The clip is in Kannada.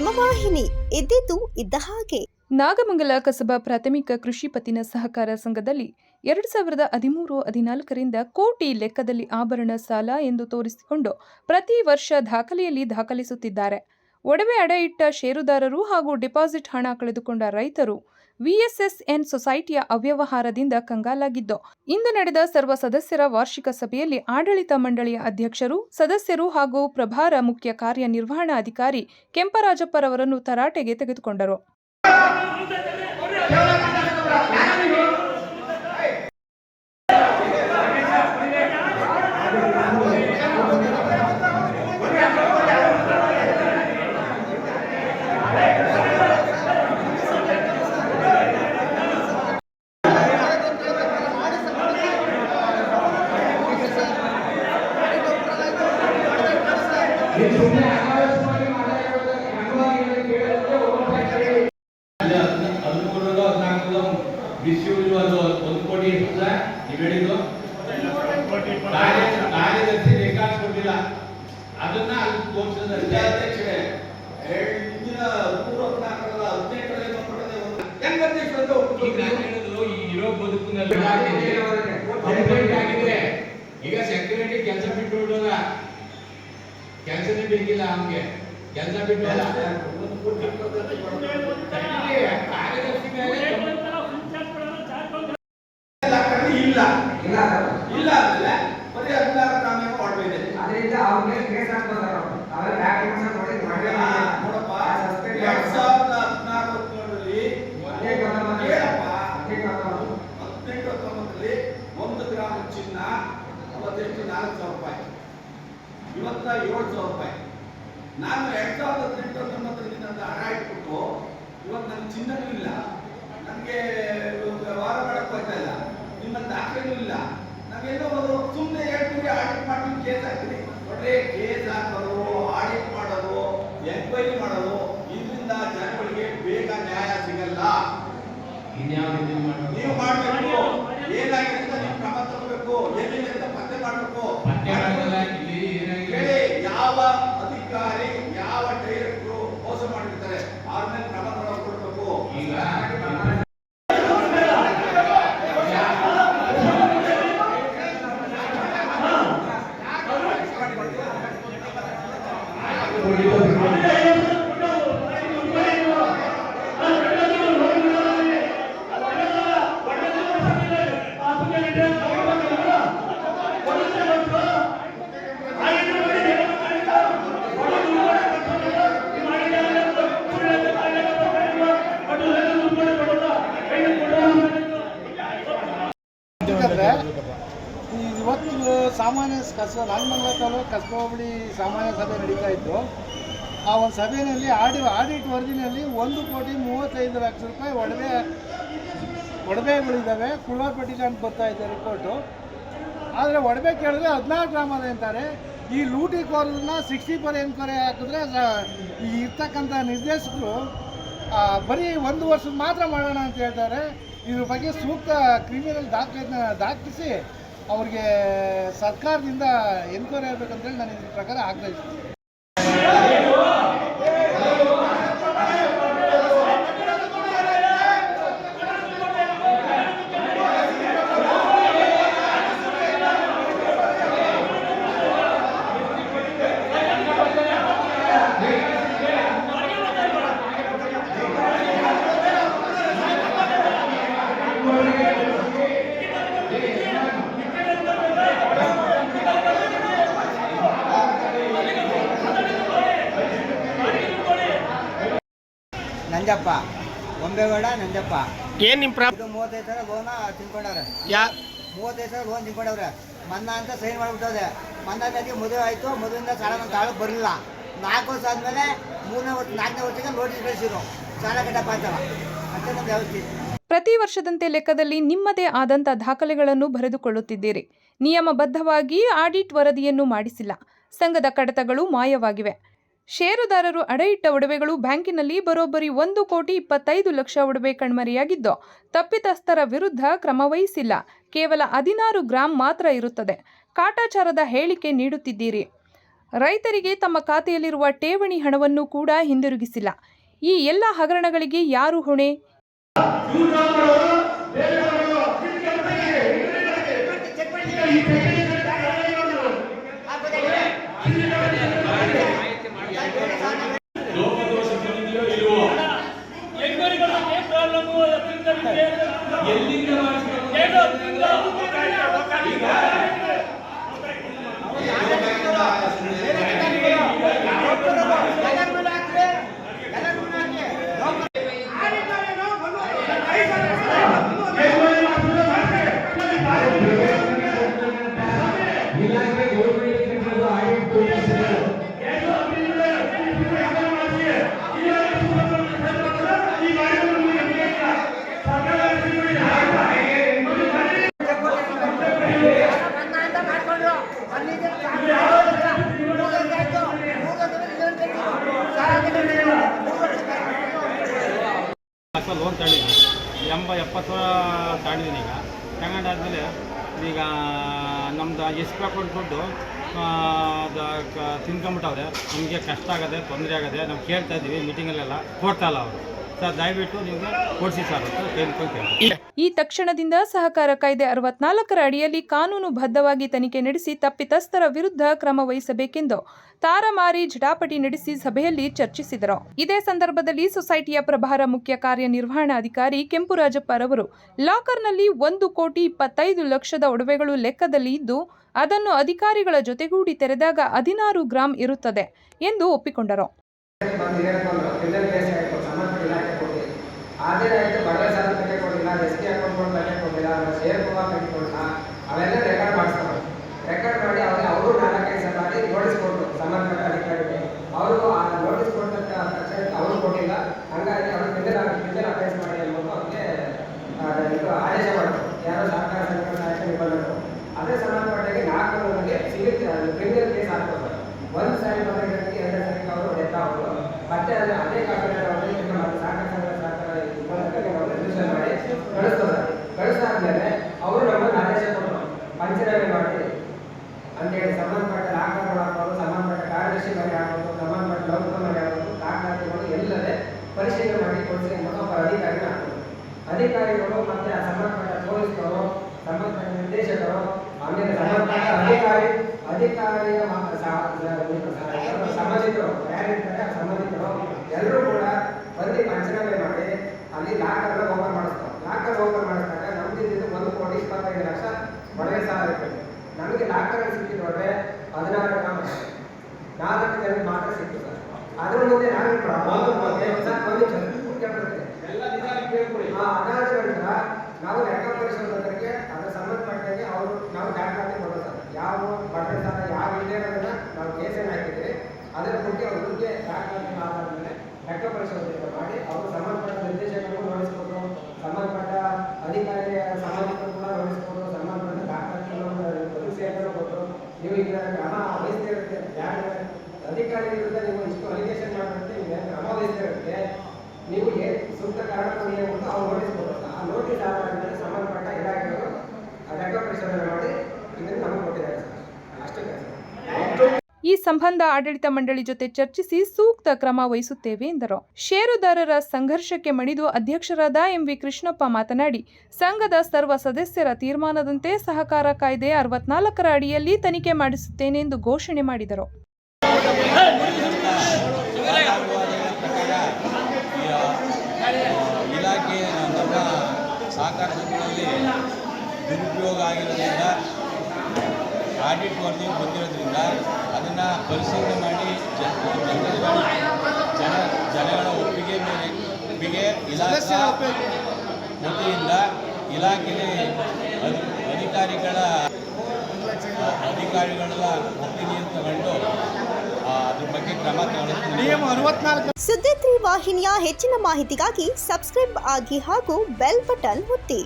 ಹಿಮವಾಹಿನಿ ಇದ್ದಿದ್ದು ಇದ್ದ ಹಾಗೆ. ನಾಗಮಂಗಲ ಕಸಬಾ ಪ್ರಾಥಮಿಕ ಕೃಷಿ ಪತ್ತಿನ ಸಹಕಾರ ಸಂಘದಲ್ಲಿ ಎರಡು ಸಾವಿರದ ಹದಿಮೂರು ಹದಿನಾಲ್ಕರಿಂದ ಕೋಟಿ ಲೆಕ್ಕದಲ್ಲಿ ಆಭರಣ ಸಾಲ ಎಂದು ತೋರಿಸಿಕೊಂಡು ಪ್ರತಿ ವರ್ಷ ದಾಖಲೆಯಲ್ಲಿ ದಾಖಲಿಸುತ್ತಿದ್ದಾರೆ. ಒಡವೆ ಅಡ ಇಟ್ಟ ಷೇರುದಾರರು ಹಾಗೂ ಡಿಪಾಸಿಟ್ ಹಣ ಕಳೆದುಕೊಂಡ ರೈತರು ವಿಎಸ್ಎಸ್ಎನ್ ಸೊಸೈಟಿಯ ಅವ್ಯವಹಾರದಿಂದ ಕಂಗಾಲಾಗಿದ್ದು, ಇಂದು ನಡೆದ ಸರ್ವ ಸದಸ್ಯರ ವಾರ್ಷಿಕ ಸಭೆಯಲ್ಲಿ ಆಡಳಿತ ಮಂಡಳಿಯ ಅಧ್ಯಕ್ಷರು, ಸದಸ್ಯರು ಹಾಗೂ ಪ್ರಭಾರ ಮುಖ್ಯ ಕಾರ್ಯನಿರ್ವಹಣಾಧಿಕಾರಿ ಕೆಂಪರಾಜಪ್ಪರವರನ್ನು ತರಾಟೆಗೆ ತೆಗೆದುಕೊಂಡರು. ಒಂದು ಕೋಟಿ ನೀವು ಹೇಳಿದ್ದು? ಕಾರ್ಯ- ಕಾರ್ಯದರ್ಶಿ ರೆಕಾರ್ಡ್ ಕೊಟ್ಟಿಲ್ಲ. ಅದನ್ನ ಅಲ್ಲಿ ತೋರಿಸಿದ ಅಧ್ಯಕ್ಷರೇ ಹಿಂದಿನ ಮೂರು ಹದಿನೆಂಟರಲ್ಲಿ ಕೊಟ್ಟದೆ ಹೆಂಗ್ ಅಂತ ಈ ಇರೋ ಬದುಕಿನಲ್ಲಿ ಆಗಿದೆ. ಈಗ ಸೆಕ್ಯೂರಿಟಿ ಕೆಲಸ ಬಿಟ್ಟು ಬಿಡೋಲ್ಲ ಕೆಲಸನೇ ಬೇಕಿಲ್ಲ ಅವನಿಗೆ ಕೆಲಸ ಬಿಟ್ಟು ಕಾರ್ಯದರ್ಶಿ ಮೇಲೆ ದಾಖಲೆ ಇಲ್ಲ ಇಲ್ಲ ಸರ್. ಇಲ್ಲ ಅಂದ್ರೆ ಬರೀ ಹದಿನಾರು ಗ್ರಾಮ ಮಾಡಬೇಡಿ ಅದರಿಂದ ಅವ್ರಿಗೆ ಕೇಸ್ ಹಾಕ್ತಾರೆ ಅವ್ರು. ಅವ್ರ ಡಾಕ್ಯುಮೆಂಟ್ಸ್ ನೋಡಿ ಮಾಡಿ ನೋಡಪ್ಪ ಆ suspect ಎರಡ್ ಆಗ್ತಾರೆ. ಸಾವಿರದ ಹದಿನಾರು ಹದಿನೇಳರಲ್ಲಿ ಹದಿನೆಂಟು ಹತ್ತೊಂಬತ್ತು. ಕೇಳಪ್ಪ ಹದಿನೆಂಟು ಹತ್ತೊಂಬತ್ತು. ಹದಿನೆಂಟು ಹತ್ತೊಂಬತ್ತರಲ್ಲಿ ಒಂದು ಗ್ರಾಮ ಚಿನ್ನ ಅವತ್ತೆಷ್ಟು ನಾಲ್ಕು ಸಾವಿರ ರೂಪಾಯಿ ಇವತ್ತ ಏಳು ಸಾವಿರ ರೂಪಾಯಿ. ನಾನು ಎರಡ್ ಸಾವಿರದ ಹದಿನೆಂಟು ಹತ್ತೊಂಬತ್ತರಲ್ಲಿ ನೀವು ಮಾಡಬೇಕು. ಏನಾಗಿದೆ ಅಂತ ನೀವು ಕ್ರಮ ತಗೋಬೇಕು. ಏನಿದೆ ಅಂತ ಪತ್ತೆ ಮಾಡಬೇಕು. ಪತ್ತೆ ಮಾಡಲ್ಲ ಇಲ್ಲಿ ಏನಾಗಿದೆ ಹೇಳಿ ಯಾವ ಅಧಿಕಾರಿ ಯಾವ ಡೈರೆಕ್ಟ್ರು ಮೋಸ ಮಾಡಿರ್ತಾರೆ ಅವ್ರ ಮೇಲೆ ಕ್ರಮ ತಗೊಳ್ಬೇಕು ಈಗ ಯಾಕಂದ್ರೆ ಈ ಇವತ್ತು ಕಸ ನಾಗಮಂಗಲ ತಾಲೂಕು ಕಸಬಾ ಹೋಬಳಿ ಸಾಮಾನ್ಯ ಸಭೆ ನಡೀತಾ ಇತ್ತು. ಆ ಒಂದು ಸಭೆಯಲ್ಲಿ ಆಡಿ ಆಡಿಟ್ ವರದಿನಲ್ಲಿ ಒಂದು ಕೋಟಿ ಮೂವತ್ತೈದು ಲಕ್ಷ ರೂಪಾಯಿ ಒಡವೆ, ಒಡವೆಗಳಿದ್ದಾವೆ. ಕುಳವಾಪಟ್ಟಿಗೆ ಅಂತ ಬರ್ತಾ ಇದೆ ರಿಪೋರ್ಟು ಆದರೆ ಒಡವೆ ಕೇಳಿದ್ರೆ ಹದಿನಾರು ಗ್ರಾಮದ ಅಂತಾರೆ. ಈ ಲೂಟಿ ಕೋರನ್ನ ಸಿಕ್ಸ್ಟಿ ಪರ್ ಎನ್ಕ್ವೈರಿ ಹಾಕಿದ್ರೆ ಈ ಇರ್ತಕ್ಕಂಥ ನಿರ್ದೇಶಕರು ಬರೀ ಒಂದು ವರ್ಷದ ಮಾತ್ರ ಮಾಡೋಣ ಅಂತ ಹೇಳ್ತಾರೆ. ಇದ್ರ ಬಗ್ಗೆ ಸೂಕ್ತ ಕ್ರಿಮಿನಲ್ ದಾಖಲೆ, ದಾಖಲಿಸಿ ಅವ್ರಿಗೆ ಸರ್ಕಾರದಿಂದ ಎನ್ಕ್ವೈರಿ ಆಗಬೇಕಂತೇಳಿ ನಾನು ಇದ್ರ ಪ್ರಕಾರ ಆಗ್ರಹಿಸ್ತೀನಿ. ನಂಜಪ್ಪ. ಗೊಂಬೆಗೌಡ ನಂಜಪ್ಪ. ಏನು ನಿಮ್ಮ ಪ್ರಾಬ್ಲಮ್ ಇದು ಮೂವತ್ತೈದು ಸಾವಿರ ಲೋನ ತಿನ್ಕೊಂಡವ್ರೆ. ಯಾ ಮೂವತ್ತೈದು ಸಾವಿರ ಲೋನ್ ತಿನ್ಕೊಂಡವ್ರೆ. ಮನ್ನ ಅಂತ ಸೈನ್ ಮಾಡಿಬಿಟ್ಟವ್ರೆ. ಮನ್ನಾದಾಗಿ ಮದುವೆ ಆಯಿತು. ಮದುವೆಯಿಂದ ಸಾಲ ನನ್ನ ತಾಳು ಬರಲಿಲ್ಲ. ನಾಲ್ಕು ವರ್ಷ ಆದಮೇಲೆ ಮೂರನೇ ವರ್ಷ ನಾಲ್ಕನೇ ವರ್ಷಕ್ಕೆ ನೋಟಿಸ್ ಕಳಿಸಿದ್ರು. ಸಾಲ ಕಟ್ಟಪ್ಪ ಅಂತವ ಅಷ್ಟೇ ನಮ್ಮ ವ್ಯವಸ್ಥೆ. ಪ್ರತಿ ವರ್ಷದಂತೆ ಲೆಕ್ಕದಲ್ಲಿ ನಿಮ್ಮದೇ ಆದಂಥ ದಾಖಲೆಗಳನ್ನು ಬರೆದುಕೊಳ್ಳುತ್ತಿದ್ದೀರಿ. ನಿಯಮಬದ್ಧವಾಗಿ ಆಡಿಟ್ ವರದಿಯನ್ನು ಮಾಡಿಸಿಲ್ಲ. ಸಂಘದ ಕಡತಗಳು ಮಾಯವಾಗಿವೆ. ಷೇರುದಾರರು ಅಡ ಒಡವೆಗಳು ಬ್ಯಾಂಕಿನಲ್ಲಿ ಬರೋಬ್ಬರಿ ಒಂದು ಕೋಟಿ ಇಪ್ಪತ್ತೈದು ಲಕ್ಷ ಒಡವೆ ಕಣ್ಮರೆಯಾಗಿದ್ದು, ತಪ್ಪಿತಸ್ಥರ ವಿರುದ್ಧ ಕ್ರಮ ವಹಿಸಿಲ್ಲ. ಕೇವಲ ಹದಿನಾರು ಗ್ರಾಂ ಮಾತ್ರ ಇರುತ್ತದೆ. ಕಾಟಾಚಾರದ ಹೇಳಿಕೆ ನೀಡುತ್ತಿದ್ದೀರಿ. ರೈತರಿಗೆ ತಮ್ಮ ಖಾತೆಯಲ್ಲಿರುವ ಠೇವಣಿ ಹಣವನ್ನು ಕೂಡ ಹಿಂದಿರುಗಿಸಿಲ್ಲ. ಈ ಎಲ್ಲ ಹಗರಣಗಳಿಗೆ ಯಾರು ಹೊಣೆ? Milagro. ಎಂಬ ಎಪ್ಪತ್ತು ಸಾವಿರ ತಗೊಂಡಿದ್ದೀನಿ ಈಗ. ತಗೊಂಡಾದ್ಮೇಲೆ ಈಗ ನಮ್ದು ಎಸ್ ಪಿ ಅಕೌಂಟ್ ದುಡ್ಡು ತಿನ್ಕೊಂಬಿಟ್ಟವ್ರೆ. ನಮಗೆ ಕಷ್ಟ ಆಗದೆ, ತೊಂದರೆ ಆಗದೆ, ನಾವು ಕೇಳ್ತಾ ಇದ್ದೀವಿ ಮೀಟಿಂಗಲ್ಲೆಲ್ಲ ಕೊಡ್ತಾ ಇಲ್ಲ ಅವರು. ಸರ್ ದಯವಿಟ್ಟು ನಿಮಗೆ ಕೊಡಿಸಿ ಸರ್ ಅಂತ ಕೇಳ್ಕೊಂಡು ಈ ತಕ್ಷಣದಿಂದ ಸಹಕಾರ ಕಾಯ್ದೆ ಅರವತ್ನಾಲ್ಕರ ಅಡಿಯಲ್ಲಿ ಕಾನೂನು ಬದ್ಧವಾಗಿ ತನಿಖೆ ನಡೆಸಿ ತಪ್ಪಿತಸ್ಥರ ವಿರುದ್ಧ ಕ್ರಮ ವಹಿಸಬೇಕೆಂದು ತಾರಮಾರಿ ಜಟಾಪಟಿ ನಡೆಸಿ ಸಭೆಯಲ್ಲಿ ಚರ್ಚಿಸಿದರು. ಇದೇ ಸಂದರ್ಭದಲ್ಲಿ ಸೊಸೈಟಿಯ ಪ್ರಭಾರ ಮುಖ್ಯ ಕಾರ್ಯನಿರ್ವಹಣಾಧಿಕಾರಿ ಕೆಂಪುರಾಜಪ್ಪರವರು ಲಾಕರ್ನಲ್ಲಿ ಒಂದು ಕೋಟಿ ಇಪ್ಪತ್ತೈದು ಲಕ್ಷದ ಒಡವೆಗಳು ಲೆಕ್ಕದಲ್ಲಿ ಇದ್ದು ಅದನ್ನು ಅಧಿಕಾರಿಗಳ ಜೊತೆಗೂಡಿ ತೆರೆದಾಗ ಹದಿನಾರು ಗ್ರಾಂ ಇರುತ್ತದೆ ಎಂದು ಒಪ್ಪಿಕೊಂಡರು ಬಂದು ಹೇಳ್ಕೊಂಡು ಕ್ರಿಮಿನಲ್ ಕೇಸ್ ಹಾಕಿ ಸಂಬಂಧಪಟ್ಟ ಇಲಾಖೆ ಕೊಡಿ ಅದೇನಾಯ್ತು ಬಡವೆ ಸಾಲ ಕಟ್ಟೆ ಕೊಡಲಿಲ್ಲ ಎಸ್ ಟಿ ಅಕೌಂಟ್ಗಳು ಕಟ್ಟೆ ಕೊಡಿಲ್ಲ ಅವ್ರ ಶೇರ್ ಕೂಡ ಕೊಡಲಿಲ್ಲ, ಅವೆಲ್ಲ ರೆಕಾರ್ಡ್ ಮಾಡಿಸ್ತಾರೆ. ರೆಕಾರ್ಡ್ ಮಾಡಿ ಅವ್ರಿಗೆ ಅವರು ನಾಲ್ಕೈದು ಸಲ ಮಾಡಿ ನೋಟಿಸ್ ಕೊಟ್ಟರು, ಸಂಬಂಧಪಟ್ಟ ಅಧಿಕಾರಿಗೆ ಅವರು ಆ ನೋಟಿಸ್ ತಕ್ಷಣ ಅವರು ಕೊಟ್ಟಿಲ್ಲ. ಹಂಗಾಗಿ ಅವರು ಕ್ರಿಮಿನಲ್ ಕ್ರಿಮಿನಲ್ ಅಫೆನ್ಸ್ ಮಾಡಿ ಎಂಬುದು ಅವ್ರಿಗೆ ಇದು ಆದೇಶ ಮಾಡಿದ್ರು ಯಾರೋ ಸರ್ಕಾರ ಸಂಘ ನಿಬಂಧಕರು ಅದೇ ಸಂಬಂಧಪಟ್ಟಾಗಿ ನಾಲ್ಕು ನಮಗೆ ಸಿಗುತ್ತೆ ಕ್ರಿಮಿನಲ್ ಕೇಸ್ ಹಾಕ್ತಾರೆ ಒಂದು ಸಾರಿ ಬಂದಾಗ ಎರಡನೇ ಸಾರಿ ಅವರು ಡೆತ್ ಅವರು ಮತ್ತೆ ಅದು ಅದೇ ಕಾಪಿನಲ್ಲಿ ಅವರು ಈಗ ಮತ್ತೆ ಸಾಕಾರ ಸಂಘ ಸಹಕಾರ ನಿಬಂಧಕರಿಗೆ ನಾವು ರಿಜಿಸ್ಟರ್ ಮಾಡಿ ಕಳಿಸ್ತಾರೆ ಕಳಿಸಾದ್ಮೇಲೆ ಅವರು ನಮ್ಮನ್ನು ಆದೇಶ ಕೊಟ್ಟರು ಪಂಚನಾಮೆ ಮಾಡಿ ಅಂತೇಳಿ ಸಂಬಂಧಪಟ್ಟ ದಾಖಲೆಗಳು ಹಾಕೋದು ಸಂಬಂಧಪಟ್ಟ ಕಾರ್ಯದರ್ಶಿ ಮನೆ ಹಾಕೋದು ಸಂಬಂಧಪಟ್ಟ ಲೌಕಿಕ ಮನೆ ಹಾಕೋದು ದಾಖಲಾತಿಗಳು ಎಲ್ಲದೇ ಪರಿಶೀಲನೆ ಮಾಡಿ ಕೊಡಿಸಿ ಅನ್ನೋದು ಒಬ್ಬ ಅಧಿಕಾರಿನ ಹಾಕೋದು ಅಧಿಕಾರಿಗಳು ಮತ್ತೆ ಆ ಸಂಬಂಧಪಟ್ಟ ಪೊಲೀಸ್ನವರು ಸಂಬಂಧಪಟ್ಟ ನಿರ್ದೇಶಕರು ಆಮೇಲೆ ಸಂಬಂಧಪಟ್ಟ ಅಧಿಕಾರಿ ಅಧಿಕಾರಿಯ ಸಂಬಂಧಿಕರು ಯಾರಿರ್ತಾರೆ ಸಂಬಂಧಿಕರು ಎಲ್ಲರೂ ಕೂಡ ಬಂದು ಪಂಚನಾಮೆ ಮಾಡಿ ಅಲ್ಲಿ ಲಾಕರ್ನ ಓಪನ್ ಮಾಡಿಸ್ತಾರೆ ಲಾಕರ್ ಓಪನ್ ಮಾಡಿಸಿದಾಗ ನಮ್ದು ಇದ್ದಿದ್ದು ಒಂದು ಕೋಟಿ ಇಪ್ಪತ್ತೈದು ಲಕ್ಷ ಒಡವೆ ಸಾಲ ಇರ್ತದೆ ನಮಗೆ ಲಾಕರ್ ಸಿಕ್ಕಿದ ಒಡವೆ ಹದಿನಾರು ಗ್ರಾಮ ಇದೆ. ನಾಲ್ಕು ಜನಕ್ಕೆ ಮಾತ್ರ ಸಿಕ್ತು ಸರ್ ಅದ್ರ ಮುಂದೆ ನಾನು ಒಂದು ಸರ್ ಒಂದು ನಿಮಿಷ, ಪೂರ್ತಿ ಹೇಳ್ಬಿಡ್ತೀನಿ. ಎಲ್ಲ ನಿಧಾನ ಕೇಳ್ಕೊಳ್ಳಿ ಆ ಅದಾದ ನಂತರ ನಾವು ಲೆಕ್ಕ ಪರಿಶೋಧಕರಿಗೆ ಅದರ ಸಂಬಂಧಪಟ್ಟಂಗೆ ಅವರು ನಾವು ದಾಖಲಾತಿ ಕೊಡೋದು ಸರ್ ಯಾವ ಬಡ್ಡೆ ಸಾಲ ಯಾವ ಇದೆ ಅನ್ನೋದನ್ನ ನಾವು ಕೇಸನ್ನು ಹಾಕಿದ್ದೀವಿ ಅದರ ಬಗ್ಗೆ ದಾಖಲಾತಿ ಆದಾದ್ಮೇಲೆ ಲೆಕ್ಕ ಪರಿಶೋಧನೆ ಮಾಡಿ ಅವರು ಸಂಬಂಧಪಟ್ಟ ನಿರ್ದೇಶಕರು ನೋಡಿಸ್ಬೋದು ಸಂಬಂಧಪಟ್ಟ ಅಧಿಕಾರಿಯ ಸಂಬಂಧಿಕರು ಕೂಡ ನೋಡಿಸ್ಬೋದು ಸಂಬಂಧಪಟ್ಟ ದಾಖಲಾತಿಗಳನ್ನು ಒದಗಿಸಿಯನ್ನು ಕೊಟ್ಟರು. ನೀವು ಈಗ ಕ್ರಮ ವಹಿಸ್ತಿರುತ್ತೆ, ಯಾರು ಅಧಿಕಾರಿ ವಿರುದ್ಧ ನೀವು ಇಷ್ಟು ಅಲಿಗೇಷನ್ ಮಾಡಿರುತ್ತೆ ನಿಮಗೆ ಕ್ರಮ ಕ್ರಮ ವಹಿಸ್ತಿರುತ್ತೆ. ನೀವು ಏನು ಸೂಕ್ತ ಕಾರಣ ಕೊಡಿ ಅಂತ ಅವ್ರು ನೋಟಿಸ್ ಕೊಟ್ಟರು ಆ ನೋಟಿಸ್ ಆಧಾರದ ಸಂಬಂಧಪಟ್ಟ ಇಲಾಖೆಗಳು ಲೆಕ್ಕ ಪರಿಶೋಧನೆ ಮಾಡಿ ಇದನ್ನು ನಮಗೆ ಕೊಟ್ಟಿದ್ದಾರೆ ಸರ್. ಅಷ್ಟೇ ಸರ್. ಈ ಸಂಬಂಧ ಆಡಳಿತ ಮಂಡಳಿ ಜೊತೆ ಚರ್ಚಿಸಿ ಸೂಕ್ತ ಕ್ರಮ ವಹಿಸುತ್ತೇವೆ ಎಂದರು. ಷೇರುದಾರರ ಸಂಘರ್ಷಕ್ಕೆ ಮಣಿದು ಅಧ್ಯಕ್ಷರಾದ ಎಂವಿ ಕೃಷ್ಣಪ್ಪ ಮಾತನಾಡಿ, ಸಂಘದ ಸರ್ವ ಸದಸ್ಯರ ತೀರ್ಮಾನದಂತೆ ಸಹಕಾರ ಕಾಯ್ದೆ ಅರವತ್ನಾಲ್ಕರ ಅಡಿಯಲ್ಲಿ ತನಿಖೆ ಮಾಡಿಸುತ್ತೇನೆ ಎಂದು ಘೋಷಣೆ ಮಾಡಿದರು. ಆಡಿಟ್ ವರದಿ ಬಂದಿರೋದ್ರಿಂದ ಅದನ್ನು ಪರಿಶೀಲನೆ ಮಾಡಿ ಜನ ಜನಗಳ ಒಪ್ಪಿಗೆ ಮೇಲೆ ಒಪ್ಪಿಗೆ ಇಲಾಖೆ ವತಿಯಿಂದ ಇಲಾಖೆಗೆ ಅಧಿ- ಅಧಿಕಾರಿಗಳ ಅಧಿಕಾರಿಗಳ ಒಪ್ಪಿಗೆಯನ್ನು ತಗೊಂಡು ಆ, ಅದ್ರ ಬಗ್ಗೆ ಕ್ರಮ ತಗೊಳ್ತೀನಿ ಸುದ್ದಿ ತ್ರಿ ವಾಹಿನಿಯ ಹೆಚ್ಚಿನ ಮಾಹಿತಿಗಾಗಿ ಸಬ್ಸ್ಕ್ರೈಬ್ ಆಗಿ ಹಾಗೂ ಬೆಲ್ ಬಟನ್ ಒತ್ತಿ.